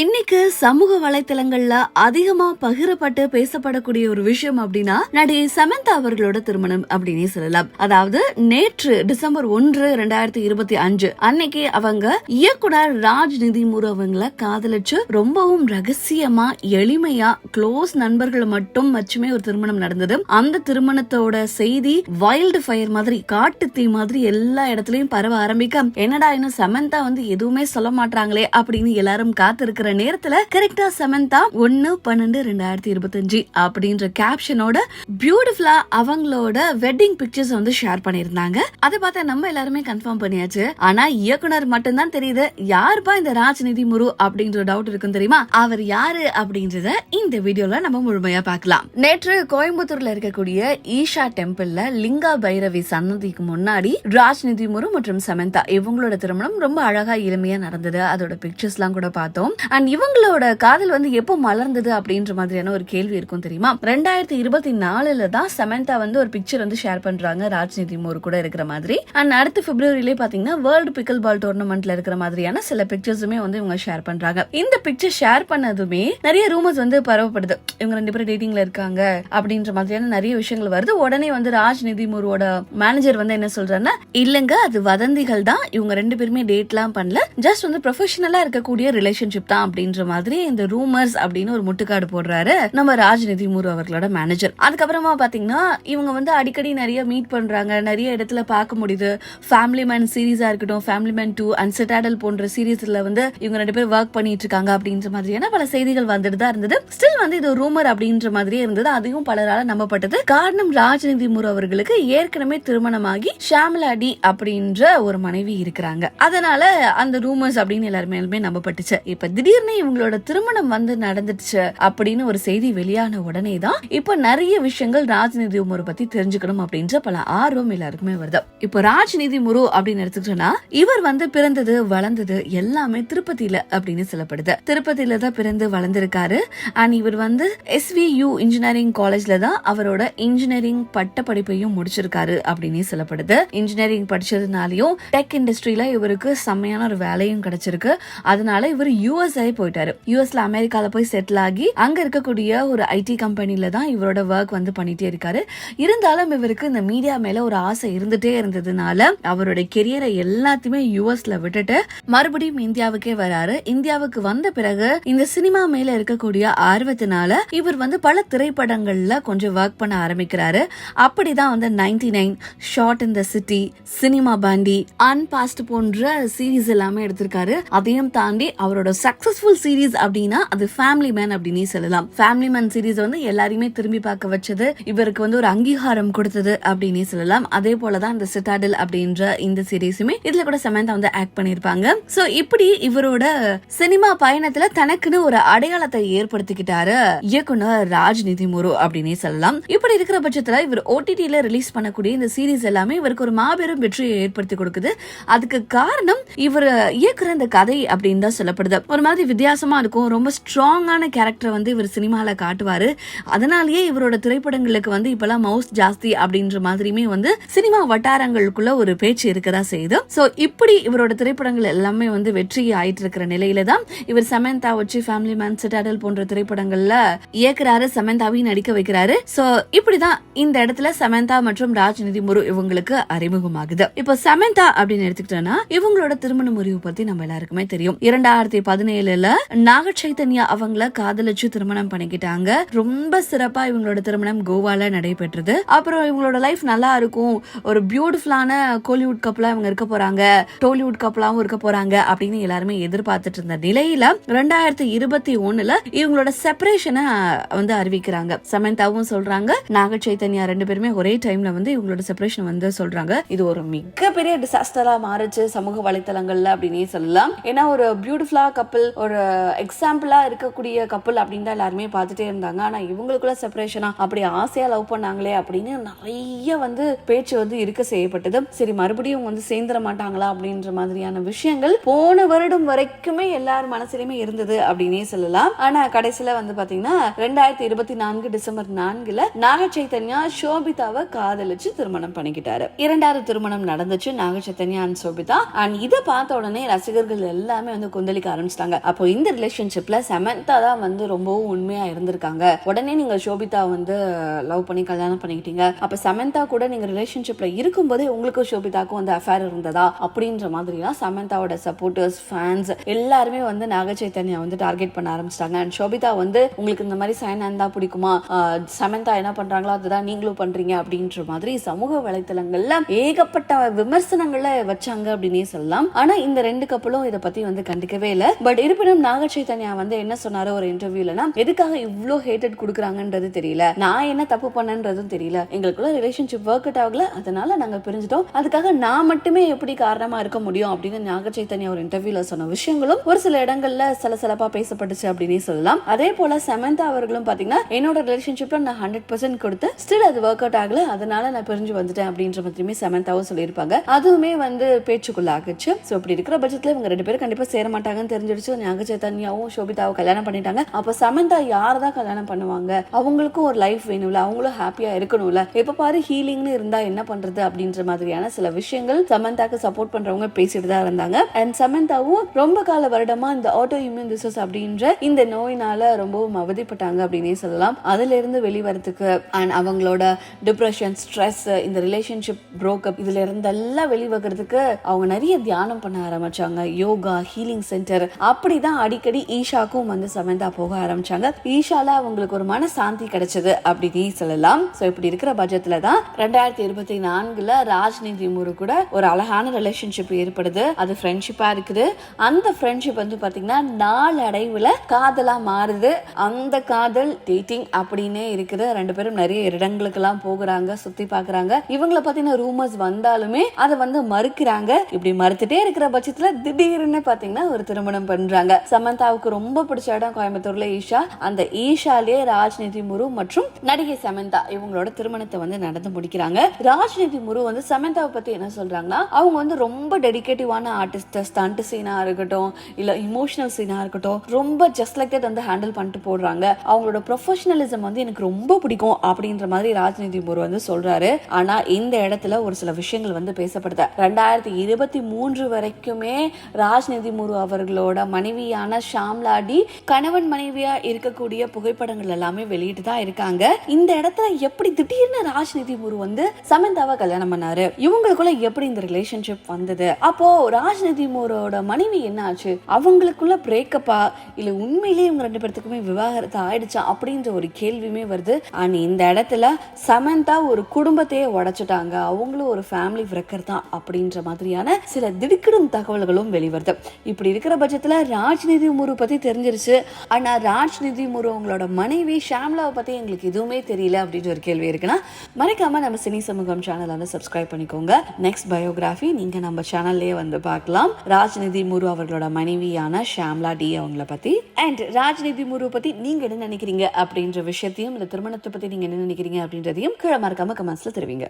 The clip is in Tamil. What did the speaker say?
இன்னைக்கு சமூக வலைத்தளங்கள்ல அதிகமா பகிரப்பட்டு பேசப்படக்கூடிய ஒரு விஷயம் அப்படின்னா நடிகை சமந்தா அவர்களோட திருமணம் அப்படின்னே சொல்லலாம். அதாவது நேற்று டிசம்பர் ஒன்று ரெண்டாயிரத்தி இருபத்தி அஞ்சு அன்னைக்கு அவங்க இயக்குனர் ராஜ் நிதிமுரு அவங்கள காதலிச்சு ரொம்பவும் ரகசியமா எளிமையா க்ளோஸ் நண்பர்கள் மட்டும் வச்சுமே ஒரு திருமணம் நடந்தது. அந்த திருமணத்தோட செய்தி வைல்டு ஃபயர் மாதிரி காட்டு தீ மாதிரி எல்லா இடத்துலயும் பரவ ஆரம்பிக்க என்னடா இன்னும் சமந்தா வந்து எதுவுமே சொல்ல மாட்டாங்களே அப்படின்னு எல்லாரும் காத்திருக்கிற நேரத்துல கரெக்டா சமந்தா ஒன்னு பன்னெண்டு ரெண்டாயிரத்தி இருபத்தஞ்சு அப்படின்ற கேப்ஷனோட பியூட்டிஃபுல்லா அவங்களோட வெட்டிங் பிக்சர்ஸ் வந்து ஷேர் பண்ணியிருந்தாங்க. அதை பார்த்தா நம்ம எல்லாருமே கன்ஃபார்ம் பண்ணியாச்சு. ஆனா இயக்குனர் மட்டும்தான் தெரியுது. யாருப்பா இந்த ராஜ்நிதி முரு அப்படின்ற டவுட் இருக்கும் தெரியுமா? அவர் யாரு அப்படின்றத இந்த வீடியோல நம்ம முழுமையா பார்க்கலாம். நேற்று கோயம்புத்தூர்ல இருக்கக்கூடிய ஈஷா டெம்பிள்ல லிங்கா பைரவி சன்னதிக்கு முன்னாடி ராஜ்நிதி முரு மற்றும் சமந்தா இவங்களோட திருமணம் ரொம்ப அழகா எளிமையா நடந்தது. அதோட பிக்சர்ஸ் எல்லாம் கூட பார்த்தோம். அண்ட் இவங்களோட காதல் வந்து எப்போ மலர்ந்தது அப்படின்ற மாதிரியான ஒரு கேள்வி இருக்கும் தெரியுமா? ரெண்டாயிரத்தி இருபத்தி நாலுல தான் சமந்தா வந்து ஒரு பிக்சர் வந்து ஷேர் பண்றாங்க. ராஜ்நிதி மோர் கூட இருக்கிற மாதிரி. அண்ட் அடுத்த பிப்ரவரியிலே பாத்தீங்கன்னா வேர்ல்டு பிக்கல் பால் டோர்னமெண்ட்ல இருக்கிற மாதிரியான சில பிக்சர்ஸுமே வந்து இவங்க ஷேர் பண்றாங்க. இந்த பிக்சர் ஷேர் பண்ணதுமே நிறைய ரூமர்ஸ் வந்து பரவப்படுது. இவங்க ரெண்டு பேரும் டேட்டிங்ல இருக்காங்க அப்படின்ற மாதிரியான நிறைய விஷயங்கள் வருது. உடனே வந்து ராஜ்நிதி முருவோட மேனேஜர் வந்து என்ன சொல்றாருன்னா இல்லங்க அது வதந்திகள் தான். இவங்க ரெண்டு பேருமே டேட்லாம் பண்ணல. ஜஸ்ட் வந்து ப்ரொஃபஷனலா இருக்கக்கூடிய ரிலேஷன்ஷிப் தான். அப்படின்ற மாதிரி இந்த ரூமர்ஸ் அப்படின்னு ஒரு முட்டுக்காடு போடுறாரு நம்ம ராஜ்நிதி முரு அவர்களோட மேனேஜர் அதுக்கப்புறமா பாத்தீங்கன்னா இவங்க வந்து அடிக்கடி நிறைய மீட் பண்றாங்க. நிறைய இடத்துல பார்க்க முடியுது. ஃபேமிலி மேன் சீரீஸா இருக்கட்டும் ஃபேமிலி மேன் டூ அண்ட் போன்ற சீரீஸ்ல வந்து இவங்க ரெண்டு பேரும் ஒர்க் பண்ணிட்டு இருக்காங்க அப்படின்ற மாதிரியான பல செய்திகள் வந்துட்டு தான் இருந்தது. ஸ்டில் வந்து இது ரூமர் அப்படின்ற மாதிரியே இருந்தது. அதையும் பலரால நம்பப்பட்டது. காரணம் ராஜ்நிதி முரு அவர்களுக்கு ஏற்கனவே திருமணமாகி ஷாம்லாடி அப்படின்ற ஒரு மனைவி இருக்கிறாங்க. அதனால அந்த ரூமர்ஸ் அப்படின்னு எல்லாருமே நம்பப்பட்டுச்சு. இப்ப திடீர்னு இவங்களோட திருமணம் வந்து நடந்துச்சு அப்படின்னு ஒரு செய்தி வெளியான உடனே தான் இப்ப நிறைய விஷயங்கள் ராஜ்நிதி முரு பத்தி தெரிஞ்சுக்கணும் அப்படின்ற பல ஆர்வம் எல்லாருக்குமே வருது. இப்போ ராஜ்நிதி முரு அப்படின்னு எடுத்துக்கிட்டோம்னா இவர் வந்து பிறந்தது வளர்ந்தது எல்லாமே திருப்பதியில அப்படின்னு சொல்லப்படுது. திருப்பதியில தான் பிறந்து வளர்ந்திருக்காரு. அண்ட் இவர் வந்து எஸ்வியு இன்ஜினியரிங் காலேஜ்ல தான் அவரோட இன்ஜினியரிங் பட்ட படிப்பையும் முடிச்சிருக்காரு அப்படின்னு சொல்லப்படுது. இன்ஜினியரிங் படிச்சதுனாலயும் டெக் இண்டஸ்ட்ரியில இவருக்கு செம்மையான ஒரு வேலையும் கிடைச்சிருக்கு. அதனால இவர் யூஎஸ் யூஎஸ்ஐ போயிட்டாரு. யூஎஸ்ல அமெரிக்கால போய் செட்டில் ஆகி அங்க இருக்கக்கூடிய ஒரு ஐடி கம்பெனில தான் இவரோட ஒர்க் வந்து பண்ணிட்டே இருக்காரு. இருந்தாலும் இவருக்கு இந்த மீடியா மேல ஒரு ஆசை இருந்துட்டே இருந்ததுனால அவரோட கெரியரை எல்லாத்தையுமே யூஎஸ்ல விட்டுட்டு மறுபடியும் இந்தியாவுக்கே வராரு. இந்தியாவுக்கு வந்த பிறகு இந்த சினிமா மேல இருக்கக்கூடிய ஆர்வத்தினால இவர் வந்து பல திரைப்படங்கள்ல கொஞ்சம் ஒர்க் பண்ண ஆரம்பிக்கிறாரு. அப்படிதான் வந்து ninety nine short in the city cinema Bandi unpaused போன்ற சீரீஸ் எல்லாமே எடுத்திருக்காரு. அதையும் தாண்டி அவரோட சக்சஸ்ஃபுல் சீரீஸ் அப்படின்னா அது ஃபேமிலி மேன் அப்படின்னு சொல்லலாம். ஃபேமிலி மேன் சீரீஸ் வந்து எல்லாரையுமே திரும்பி பார்க்க வச்சது இவருக்கு வந்து ஒரு அங்கீகாரம் கொடுத்தது அப்படின்னு சொல்லலாம். அதே போலதான் இந்த சிட்டாடல் அப்படின்ற இந்த சீரீஸுமே இதுல கூட சமந்தா வந்து ஆக்ட் பண்ணிருப்பாங்க சோ இப்படி இவரோட சினிமா பயணத்துல தனக்குன்னு ஒரு அடையாளத்தை ஏற்படுத்திக்கிட்டாரு இயக்குனர் ராஜ்நிதி முரு அப்படின்னே சொல்லலாம். இப்படி இருக்கிற பட்சத்துல இவர் ஓடிடியில ரிலீஸ் பண்ணக்கூடிய இந்த சீரீஸ் எல்லாமே இவருக்கு ஒரு மாபெரும் வெற்றியை ஏற்படுத்தி கொடுக்குது. அதுக்கு காரணம் இவர் இயக்குற இந்த கதை அப்படின்னு தான் சொல்லப்படுது. ஒரு மாதிரி வித்தியாசமா இருக்கும். ரொம்ப ஸ்ட்ராங்கான கேரக்டர் வந்து இவர் சினிமாவில் காட்டுவாரு. அதனாலேயே இவரோட திரைப்படங்களுக்கு வந்து இப்பெல்லாம் மவுஸ் ஜாஸ்தி அப்படின்ற மாதிரியுமே வந்து சினிமா வட்டாரங்களுக்குள்ள ஒரு பேச்சு இருக்கதா செய்யுது. சோ இப்படி இவரோட திரைப்படங்கள் எல்லாமே வந்து வெற்றி ஆயிட்டு இருக்கிற நிலையில தான் இவர் சமந்தா வச்சு ஃபேமிலி மேன் சிட்டாடல் போன்ற திரைப்படங்கள்ல இயக்குறாரு சமந்தாவையும் நடிக்க வைக்கிறாரு. சோ இப்படிதான் இந்த இடத்துல சமந்தா மற்றும் ராஜ்நிதி முரு இவங்களுக்கு அறிமுகமாகுது. இப்போ சமந்தா அப்படின்னு எடுத்துக்கிட்டோம்னா இவங்களோட திருமண முறிவு பத்தி நம்ம எல்லாருக்குமே தெரியும். இரண்டாயிரத்தி பதினேழு பதினேழுல நாக சைத்தன்யா அவங்கள காதலிச்சு திருமணம் பண்ணிக்கிட்டாங்க. ரொம்ப சிறப்பா இவங்களோட திருமணம் கோவால நடைபெற்றது. அப்புறம் இவங்களோட லைஃப் நல்லா இருக்கும். ஒரு பியூட்டிஃபுல்லான கோலிவுட் கப்பலா இவங்க இருக்க போறாங்க. டோலிவுட் கப்பலாவும் இருக்க போறாங்க அப்படின்னு எல்லாருமே எதிர்பார்த்துட்டு இருந்த நிலையில ரெண்டாயிரத்தி இருபத்தி ஒண்ணுல இவங்களோட செப்பரேஷனை வந்து அறிவிக்கிறாங்க. சமந்தாவும் சொல்றாங்க. நாக சைத்தன்யா ரெண்டு பேருமே ஒரே டைம்ல வந்து இவங்களோட செப்பரேஷன் வந்து சொல்றாங்க. இது ஒரு மிகப்பெரிய டிசாஸ்டரா மாறுச்சு சமூக வலைத்தளங்கள்ல அப்படின்னே சொல்லலாம். ஏன்னா ஒரு பியூட்டிஃபுல்லா கப்பல் ஒரு எக்ஸாம்பிளாக இருக்கக்கூடிய கப்பல் அப்படின்னு தான் எல்லாருமே பார்த்துட்டே இருந்தாங்க. ஆனால் இவங்களுக்குள்ள செப்பரேஷனா அப்படி ஆசையாக லவ் பண்ணாங்களே அப்படின்னு நிறைய வந்து பேச்சு வந்து இருக்க செய்யப்பட்டது. சரி மறுபடியும் வந்து சேர்ந்துட மாட்டாங்களா அப்படின்ற மாதிரியான விஷயங்கள் போன வருடம் வரைக்குமே எல்லார் மனசுலையுமே இருந்தது அப்படின்னே சொல்லலாம். ஆனால் கடைசியில் வந்து பார்த்தீங்கன்னா ரெண்டாயிரத்தி இருபத்தி நான்கு டிசம்பர் நான்குல நாக சைத்தன்யா சோபிதாவை காதலிச்சு திருமணம் பண்ணிக்கிட்டாரு. இரண்டாவது திருமணம் நடந்துச்சு நாக சைத்தன்யா அண்ட் சோபிதா. அண்ட் இதை பார்த்த உடனே ரசிகர்கள் எல்லாமே வந்து கொந்தளிக்க ஆரம்பிச்சிட்டாங்க. அப்போ இந்த ரிலேஷன்ஷிப்ல சமந்தா தான் வந்து ரொம்பவும் உண்மையா இருந்திருக்காங்க. உடனே நீங்க சோபிதா வந்து லவ் பண்ணி கல்யாணம் பண்ணிக்கிட்டீங்க. அப்ப சமந்தா கூட நீங்க ரிலேஷன்ஷிப்ல இருக்கும்போதே உங்களுக்கும் சோபிதாக்கும் வந்து அஃபேர் இருந்ததா? அப்படின்ற மாதிரிலாம் சமந்தாவோட சப்போர்ட்டர்ஸ் ஃபேன்ஸ் எல்லாருமே வந்து நாக சைத்தன்யா வந்து டார்கெட் பண்ண ஆரம்பிச்சிட்டாங்க. அண்ட் சோபிதா வந்து உங்களுக்கு இந்த மாதிரி சைனான் தான் பிடிக்குமா? சமந்தா என்ன பண்றாங்களோ அதுதான் நீங்களும் பண்றீங்க. அப்படின்ற மாதிரி சமூக வலைத்தளங்கள்ல ஏகப்பட்ட விமர்சனங்களை வச்சாங்க அப்படின்னே சொல்லலாம். ஆனா இந்த ரெண்டு கப்பலும் இதை பத்தி வந்து கண்டுக்கவே இல்லை. பட் இருப்பினும் நாக சைத்தன்யா வந்து என்ன சொன்னாரு ஒரு இன்டர்வியூலனா எதுக்காக இவ்வளோ ஹேட்டட் கொடுக்குறாங்கன்றது தெரியல. நான் என்ன தப்பு பண்ணன்றதும் தெரியல. எங்களுக்குள்ள ரிலேஷன்ஷிப் ஒர்க் அவுட் ஆகல. அதனால நாங்க பிரிஞ்சிட்டோம். அதுக்காக நான் மட்டுமே எப்படி காரணமா இருக்க முடியும்? அப்படின்னு நாக சைத்தன்யா ஒரு இன்டர்வியூல சொன்ன விஷயங்களும் ஒரு சில இடங்கள்ல சலசலப்பா பேசப்பட்டுச்சு அப்படின்னு சொல்லலாம். அதே போல சமந்தா அவர்களும் பாத்தீங்கன்னா என்னோட ரிலேஷன்ஷிப்ல நான் ஹண்ட்ரட் பர்சன்ட் கொடுத்து ஸ்டில் அது ஒர்க் அவுட் ஆகல. அதனால நான் பிரிஞ்சு வந்துட்டேன். அப்படின்ற மாதிரியுமே சமந்தாவும் சொல்லியிருப்பாங்க. அதுவுமே வந்து பேச்சுக்குள்ள ஆகுச்சு ஸோ அப்படி இருக்கிற பட்சத்துல இவங்க ரெண்டு பேரும் கண்டிப்பா சேர மாட்டாங்கன்னு தெரிஞ்சிடுச்சு. நாக சைத்தன்யாவும் சோபிதாவும் கல்யாணம் பண்ணிட்டாங்க. அப்ப சமந்தா யார் தான் கல்யாணம் பண்ணுவாங்க? அவங்களுக்கும் ஒரு லைஃப் வேணும்ல. அவங்களும் ஹாப்பியா இருக்கணும்ல. எப்ப பாரு ஹீலிங்னு இருந்தா என்ன பண்றது அப்படின்ற மாதிரியான சில விஷயங்கள் சமந்தாக்கு சப்போர்ட் பண்றவங்க பேசிட்டு தான் இருந்தாங்க. அண்ட் சமந்தாவும் ரொம்ப கால வருடமா இந்த ஆட்டோ இம்யூன் டிசஸ் அப்படின்ற இந்த நோயினால ரொம்பவும் அவதிப்பட்டாங்க அப்படின்னே சொல்லலாம். அதுல இருந்து வெளிவரத்துக்கு அண்ட் அவங்களோட டிப்ரெஷன் ஸ்ட்ரெஸ் இந்த ரிலேஷன்ஷிப் ப்ரோக்கப் இதுல இருந்தெல்லாம் வெளிவகிறதுக்கு அவங்க நிறைய தியானம் பண்ண ஆரம்பிச்சாங்க. யோகா ஹீலிங் சென்டர் அப்படி அப்படிதான் அடிக்கடி ஈஷாக்கும் வந்து சமந்தா போக ஆரம்பிச்சாங்க. ஈஷால அவங்களுக்கு ஒரு மன சாந்தி கிடைச்சது அப்படின்னு சொல்லலாம். சோ இப்படி இருக்கிற பட்ஜெட்ல தான் ரெண்டாயிரத்தி இருபத்தி நான்குல ராஜ்நிதி முரு கூட ஒரு அழகான ரிலேஷன்ஷிப் ஏற்படுது. அது ஃப்ரெண்ட்ஷிப்பா இருக்குது. அந்த ஃப்ரெண்ட்ஷிப் வந்து பாத்தீங்கன்னா நாளடைவுல காதலா மாறுது. அந்த காதல் டேட்டிங் அப்படின்னே இருக்குது. ரெண்டு பேரும் நிறைய இடங்களுக்கெல்லாம் போகிறாங்க சுத்தி பாக்குறாங்க. இவங்கள பத்தின ரூமர்ஸ் வந்தாலுமே அதை வந்து மறுக்கிறாங்க. இப்படி மறுத்துட்டே இருக்கிற பட்சத்துல திடீர்னு பாத்தீங்கன்னா ஒரு திருமணம் பண்றாங்க சமந்தாவுக்கு ரொம்ப பிடிச்ச இடம் கோயம்புத்தூர்ல ஈஷா. அந்த ஈஷாலே ராஜ்நிதி முரு மற்றும் நடிகை சமந்தா இவங்களோட திருமணத்தை வந்து நடந்து முடிக்கிறாங்க. ராஜ்நிதி முரு வந்து சமந்தாவை பத்தி என்ன சொல்றாங்கன்னா அவங்க வந்து ரொம்ப டெடிகேட்டிவான ஆர்டிஸ்ட் ஸ்டண்ட் சீனா இருக்கட்டும் இல்ல இமோஷனல் சீனா இருக்கட்டும் ரொம்ப ஜஸ்ட் லைக் தட் வந்து ஹேண்டில் பண்ணிட்டு போடுறாங்க. அவங்களோட ப்ரொஃபஷனலிசம் வந்து எனக்கு ரொம்ப பிடிக்கும் அப்படின்ற மாதிரி ராஜ்நிதி முரு வந்து சொல்றாரு. ஆனா இந்த இடத்துல ஒரு சில விஷயங்கள் வந்து பேசப்படுது. ரெண்டாயிரத்தி இருபத்தி மூன்று வரைக்குமே ராஜ்நிதி முரு அவர்களோட மனைவியான ஷாம்லாடி கணவன் மனைவியா இருக்கக்கூடிய புகைப்படங்கள் எல்லாமே வெளியிட்டு தான் இருக்காங்க. இந்த இடத்துல எப்படி திடீர்னு ராஜ்நிதி முரு வந்து சமந்தாவை கல்யாணம் பண்ணாரு? இவங்களுக்குள்ள எப்படி இந்த ரிலேஷன்ஷிப் வந்தது? அப்போ ராஜ்நிதி முரோட மனைவி என்ன ஆச்சு? அவங்களுக்குள்ள பிரேக்கப்பா இல்ல உண்மையிலேயே இவங்க ரெண்டு பேர்த்துக்குமே விவாகரத்து ஆயிடுச்சா? அப்படின்ற ஒரு கேள்வியுமே வருது. அண்ட் இந்த இடத்துல சமந்தா ஒரு குடும்பத்தையே உடைச்சிட்டாங்க. அவங்களும் ஒரு ஃபேமிலி விரக்கர் தான் அப்படின்ற மாதிரியான சில திடுக்கிடும் தகவல்களும் வெளிவருது. இப்படி இருக்கிற பட்சத்துல ராஜ்நிதி முரு பத்தி தெரிஞ்சிருச்சு. ஆனா ராஜ்நிதி முரு அவங்களோட மனைவி ஷாம்லாவை பத்தி எங்களுக்கு எதுவுமே தெரியல அப்படின்ற ஒரு கேள்வி இருக்குன்னா மறக்காமல் நம்ம சினி சமூகம் சேனல் வந்து சப்ஸ்கிரைப் பண்ணிக்கோங்க. நெக்ஸ்ட் பயோகிராஃபி நீங்க நம்ம சேனல்லே வந்து பார்க்கலாம். ராஜ்நிதி முரு அவர்களோட மனைவியான ஷாம்லா டி அவங்கள பத்தி. அண்ட் ராஜ்நிதி முரு பத்தி நீங்க என்ன நினைக்கிறீங்க அப்படின்ற விஷயத்தையும் இந்த திருமணத்தை பத்தி நீங்க என்ன நினைக்கிறீங்க அப்படின்றதையும் கீழே மறக்காம கமெண்ட்ஸ்ல தெரிவிங்க.